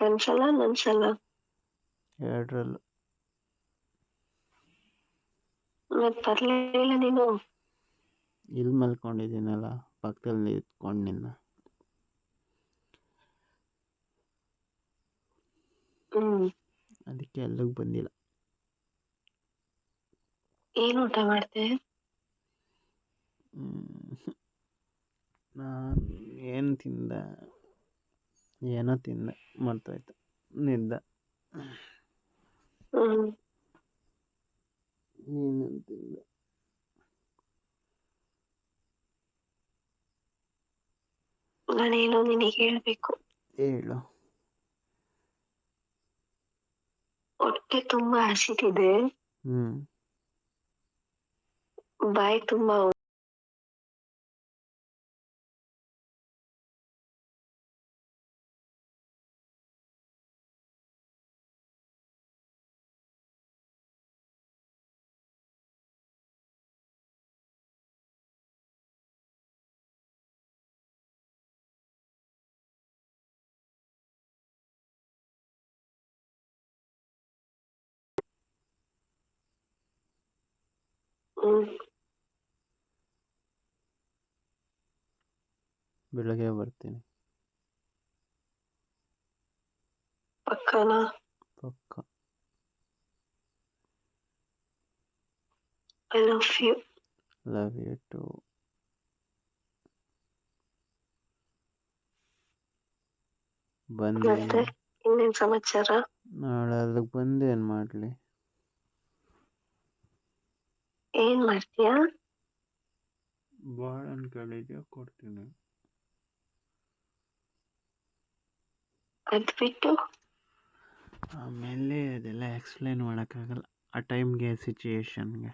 ಕನ್ಸಲ್ಲ ನನ್ಸಲ್ಲ ಎರಡರಲ್ಲೂ. ಮತ್ ಬರ್ಲಿಲ್ಲ ನೀನು? ಇಲ್ಲಿ ಮಲ್ಕೊಂಡಿದ್ದೀನಲ್ಲ ಪಕ್ಕದಲ್ಲಿ ಇದ್ಕೊಂಡು ನಿನ್ನ. ಹ್ಮ್. ಅದಕ್ಕೆ ಎಲ್ಲಿಗೆ ಬಂದಿಲ್ಲ. ಏನು ಊಟ ಮಾಡ್ದೆ? ನಾನು ಏನು ತಿಂದೆ? ಏನೋ ತಿಂದೆ ಮರ್ತೋಯ್ತು ನಿದ್ದೆ. ಹ್ಮ್. ನೀನೇನು ತಿಂದೆ? ನಾನೇನೋ ನಿನಗೆ ಹೇಳ್ಬೇಕು. ಹೇಳು. ಹೊಟ್ಟೆ ತುಂಬಾ ಹಸಿತಿದೆ. ಹ್ಮ್. ಬಾಯಿ ತುಂಬಾ ಬೆಳಗ್ಗೆ ಬರ್ತೀನಿ. ಪಕ್ಕನ? ಪಕ್ಕ. I love you love you too ಬಂದು. ಇನ್ನೇನ್ ಸಮಾಚಾರ? ನಾಳೆ ಅಲ್ಲಿಗೆ ಬಂದು ಏನು ಮಾಡಲಿ? ಏನ್ ಮಾಡ್ತೀಯಾ? ಬಾಳೆಹಣ್ಣು ಕೇಳಿದ್ಯಾ ಕೊಡ್ತೀನಿ. ಅದ್ ಬಿಟ್ಟು ಆಮೇಲೆ ಅದೆಲ್ಲ ಎಕ್ಸ್ಪ್ಲೈನ್ ಮಾಡೋಕ್ಕಾಗಲ್ಲ. ಆ ಟೈಮ್ಗೆ ಸಿಚುಯೇಷನ್ಗೆ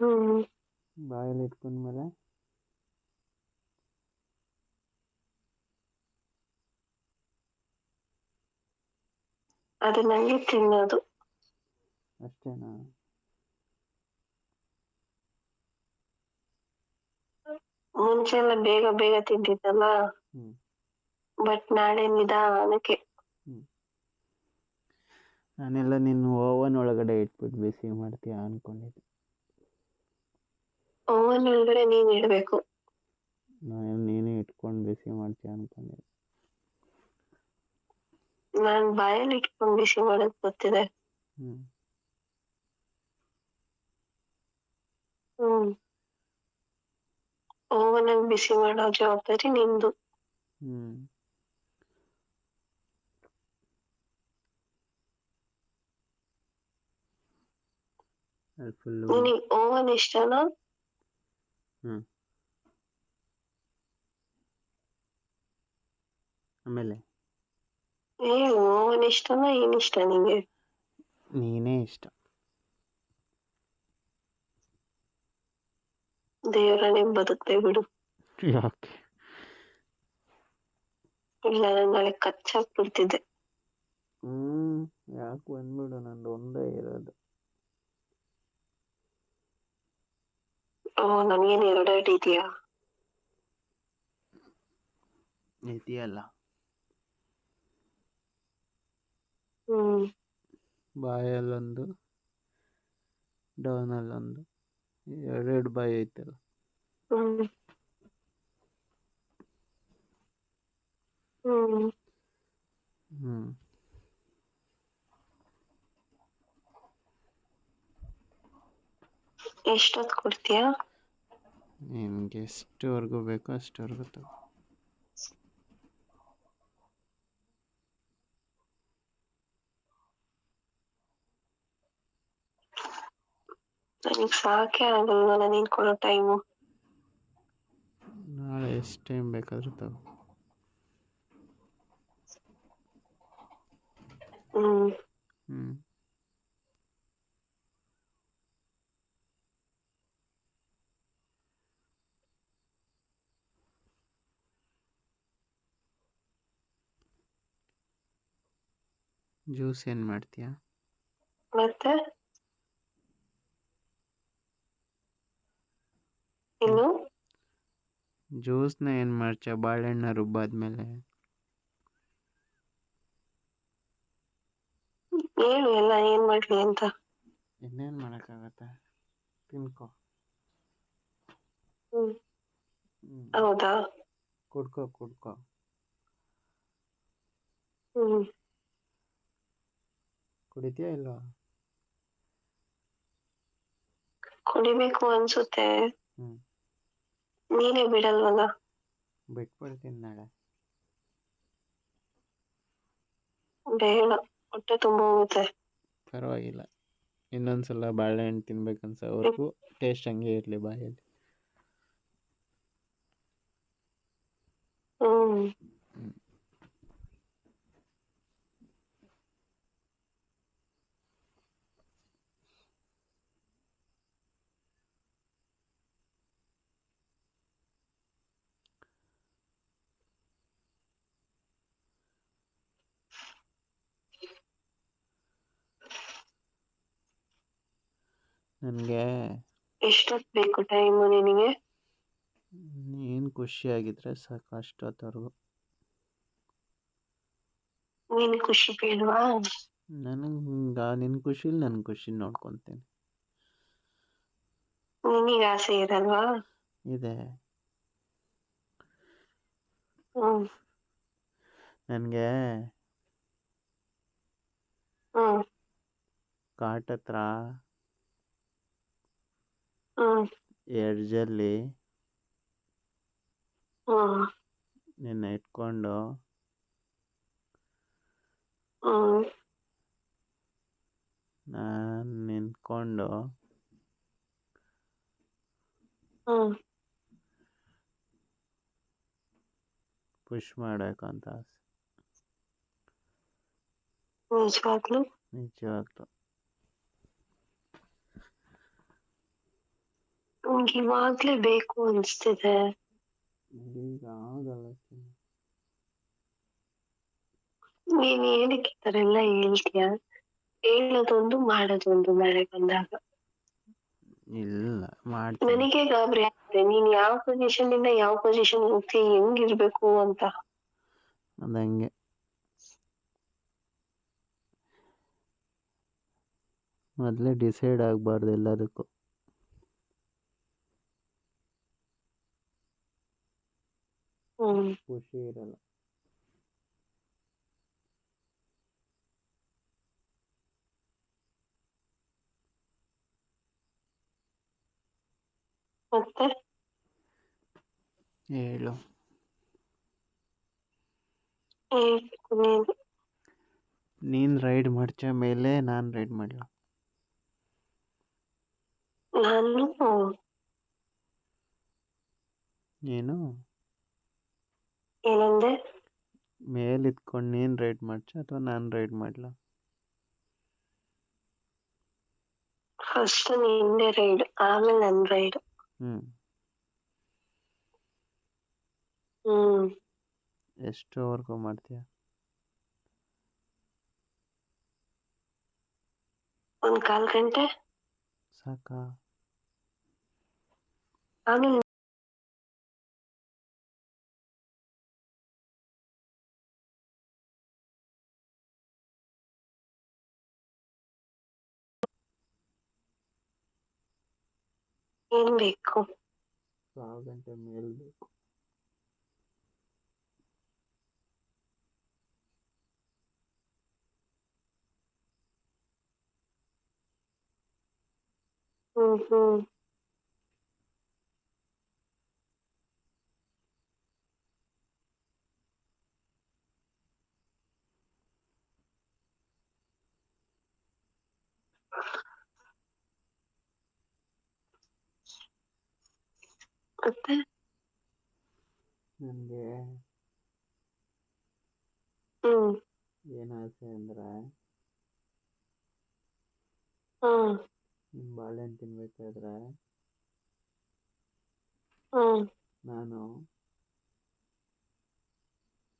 ಹ್ಮ್. ಬಾಯಲ್ಲಿ ಇಟ್ಕೊಂಡ್ಮೇಲೆ ಅದು ನಂಗೆ ತಿನ್ನೋದು. ಅಷ್ಟೇನಾ? ಮುಂಚೆ ಎಲ್ಲ ಬೇಗ ಬೇಗ ತಿಂತಿದ್ದಲ್ಲ. ಬಟ್ ನಾಳೆ ನಿಧಾನಕ್ಕೆ. ನಾನೆಲ್ಲ ನಿನ್ನ ಓವನ್ ಒಳಗಡೆ ಇಟ್ಬಿಟ್ಟು ಬಿಸಿ ಮಾಡ್ತೀಯಾ ಅಂದ್ಕೊಂಡಿದ್ದೆ ಓವನ್ ಒಳಗಡೆ ನೀನ್ ಇಡ್ಬೇಕು. ನಾನು ನೀನೇ ಇಟ್ಕೊಂಡು ಬಿಸಿ ಮಾಡ್ತೀಯ ಅನ್ಕೊಂಡೆ ನಾನ್ ಬಾಯಲ್ಲಿ ಇಟ್ಕೊಂಡ್ ಬಿಸಿ ಮಾಡೋದ್ ಗೊತ್ತಿದೆ. ಹ್ಮ್. ಓವನ್ ಅಲ್ಲಿ ಬಿಸಿ ಮಾಡೋ ಜವಾಬ್ದಾರಿ ನಿಂದು. ನಿನಗ್ ಓವನ್ ಇಷ್ಟನಾ? ಹ್ಞೂ ಆಮೇಲೆ? ಹೇಳು ಓವನ್ ಇಷ್ಟನಾ ಏನ್ ಇಷ್ಟ ನಿಂಗೆ? ನೀನೇ ಇಷ್ಟ. ದೇವರನೇ ಬದುಕ್ತೇ ಬಿಡು. ಯಾಕೆ? ಇಲ್ಲ ನಾನ್ ನಾಳೆ ಕಚ್ಚಾಕ್ಬಿಡ್ತಿದ್ದೆ ಹ್ಮ್ ಯಾಕೆ ಬಂದ್ಬಿಡು ನಂದು ಒಂದೇ ಇರೋದು. ಓ ನನ್ಗೇನ್ ಎರಡೆರಡು ಇದೆಯಾ ಇದೆಯಲ್ಲ ಹ್ಮ್. ಬಾಯಲ್ಲೊಂದು ಡೌನಲ್ಲೊಂದು ಎರಡೆರಡು ಬಾಯಿ ಐತಲ್ಲ. ಹ್ಮ್. ಹ್ಮ್. ಎಷ್ಟೊತ್ತು ಕೊಡ್ತೀಯಾ? ನಿಮ್ಗೆ ಎಷ್ಟುವರೆಗೂ ಬೇಕೋ ಅಷ್ಟುವರೆಗೂ ತಗೋ. ನನಗೆ ಸಾಕೆ ಆಗಲ್ವಲ್ಲ ನೀನು ಕೊಡೋ ಟೈಮು ನಾಳೆ ಎಷ್ಟು ಟೈಮ್ ಬೇಕಾದರೂ ತಗೋ. ಹ್ಮ್. ಹ್ಞೂ ಜ್ಯೂಸ್ ಏನ್ ಮಾಡ್ತೀಯಾ? ಮತ್ತೆ? ಇನ್ನು? ಜ್ಯೂಸ್ನ ಏನ್ ಮಾಡ್ತೀಯ? ಬಾಳೆಹಣ್ಣ ರುಬ್ಬಾದ್ಮೇಲೆ. ಹೇಳು ಎಲ್ಲ ಏನ್ ಮಾಡ್ಲಿ ಅಂತ. ಇನ್ನೇನ್ ಮಾಡೋಕ್ಕಾಗತ್ತೆ? ತಿನ್ಕೋ. ಹ್ಮ್. ಹೌದಾ? ಕುಡ್ಕೋ ಕುಡ್ಕೋ. ಹ್ಮ್. ಕುಡಿತೀಯಾ ಇಲ್ವಾ? ಕುಡಿಬೇಕು ಅನ್ಸುತ್ತೆ. ನೀನೇ ಬಿಡಲ್ವಲ್ಲ? ಬಿಟ್ಬಿಡ್ತೀನಿ ನಾಳೆ. ಬೇಡ ಹೊಟ್ಟೆ ತುಂಬ ಹೋಗುತ್ತೆ. ಪರವಾಗಿಲ್ಲ. ಇನ್ನೊಂದ್ಸಲ ಬಾಳೆಹಣ್ಣು ತಿನ್ಬೇಕನ್ಸೋವರೆಗೂ ಟೇಸ್ಟ್ ಹಂಗೆ ಇರ್ಲಿ ಬಾಯಲ್ಲಿ. ಹ್ಮ್. ನನಗೆ? ಎಷ್ಟೊತ್ತು ಬೇಕು ಟೈಮು ನಿನಗೆ? ನೀನು ಖುಷಿಯಾಗಿದ್ರೆ ಸಾಕು ಅಷ್ಟೊತ್ತವರೆಗೂ. ನೀನು ಖುಷಿ ಬೇಡವಾ ನನಗೆ ನಿನ್ ಖುಷಿಲಿ ನನ್ ಖುಷಿ ನೋಡ್ಕೊತೀನಿ. ನಿನಗೆ ಆಸೆ ಇರಲ್ವಾ? ಇದೆ. ನನಗೆ ಕಾಟ್ ಹತ್ರ ಹ್ಮ್ ಎಡ್ಜಲ್ಲಿ ನಿನ್ನ ಇಟ್ಕೊಂಡು. ಆ, ನಾನು ನಿಂತ್ಕೊಂಡು. ಪುಷ್ ಮಾಡಬೇಕು ಅಂತ ಆಸೆ. ನಿಜವಾಗ್ಲು? ನಿಜವಾಗ್ಲೂ. ನಂಗೆ ಇವಾಗ್ಲೇ ಬೇಕು ಅನ್ಸ್ತಿದೆ. ಈಗ ಆಗಲ್ಲ ನೀನ್ ಏನಕ್ಕೆ ಈ ತರ ಎಲ್ಲ ಹೇಳ್ತೀಯ? ಹೇಳೋದೊಂದು ಮಾಡೋದೊಂದು ಮಳೆ ಬಂದಾಗ. ಇಲ್ಲ ಮಾಡ್ತೀನಿ. ನನಗೆ ಗಾಬರಿ ಆಗ್ತದೆ. ನೀನ್ ಯಾವ ಪೊಸಿಷನ್ ಇಂದ ಯಾವ ಪೊಸಿಷನ್ ಹೋಗ್ತಿ ಹೆಂಗಿರ್ಬೇಕು ಅಂತ? ಅದಂಗೆ ಮೊದ್ಲೇ ಮೊದಲೇ ಡಿಸೈಡ್ ಆಗಬಾರ್ದು ಎಲ್ಲದಕ್ಕೂ. ಹ್ಮ್ ಖುಷಿ ಇರಲ್ಲ ಮತ್ತೆ ಹೇಳು ಹೇಳ್ಬೇಕು ನೀನು ನೀನು ರೈಡ್ ಮಾಡ್ತೀಯ ಮೇಲೆ ನಾನು ರೈಡ್ ಮಾಡಲ ನಾನು ನೀನು ಏನಂದೆ? ಮೇಲೆ ಇದ್ಕೊಂಡು ನೀನು ರೈಡ್ ಮಾಡ್ಚ ಅಥವಾ ನಾನು ರೈಡ್ ಮಾಡ್ಲಾ? ಫಸ್ಟ್ ನಿಂದೆ ರೈಡ್ ಆಮೇಲೆ ನನ್ ರೈಡ್. ಹ್ಞೂ ಹ್ಮ್. ಎಷ್ಟುವರೆಗೂ ಮಾಡ್ತೀಯ? ಒಂದ್ ಕಾಲ್ ಗಂಟೆ? ಸಾಕಾ? ಆಮೇಲೆ ಏನ್ ಬೇಕು ಸಾವಿರ ಗಂಟೆ ಮತ್ತೆ ನನಗೆ ಹ್ಮ್ ಏನು ಆಸೆ ಅಂದ್ರೆ ಹ್ಮ್ ನಿನ್ನ ಬಾಳೆಹಣ್ಣು ತಿನ್ಬೇಕಾದ್ರೆ ಹ್ಮ್ ನಾನು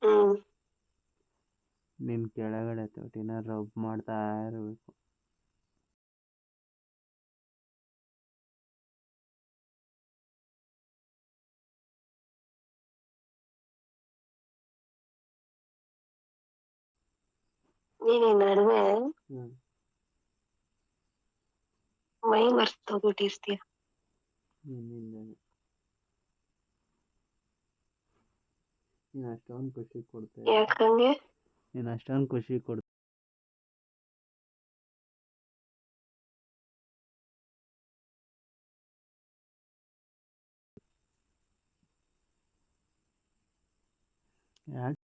ಹ್ಮ್ ನಿನ್ನ ಕೆಳಗಡೆ ತೊಟ್ಟಿನ ರಬ್ ಮಾಡ್ತಾ ಇರಬೇಕು. ನೀನ್ ಈ ನಡುವೆ ಹ್ಞೂ ಮೈ ಮರ್ತೋಗ್ಬಿಟ್ಟಿರ್ತೀಯ ನಿನ್ನಿಂದನೇ ನೀನು ಅಷ್ಟೊಂದು ಖುಷಿ ಕೊಡ್ತೀಯ ಯಾಕಂಗೆ ನೀನು ಅಷ್ಟೊಂದು ಖುಷಿ ಕೊಡ್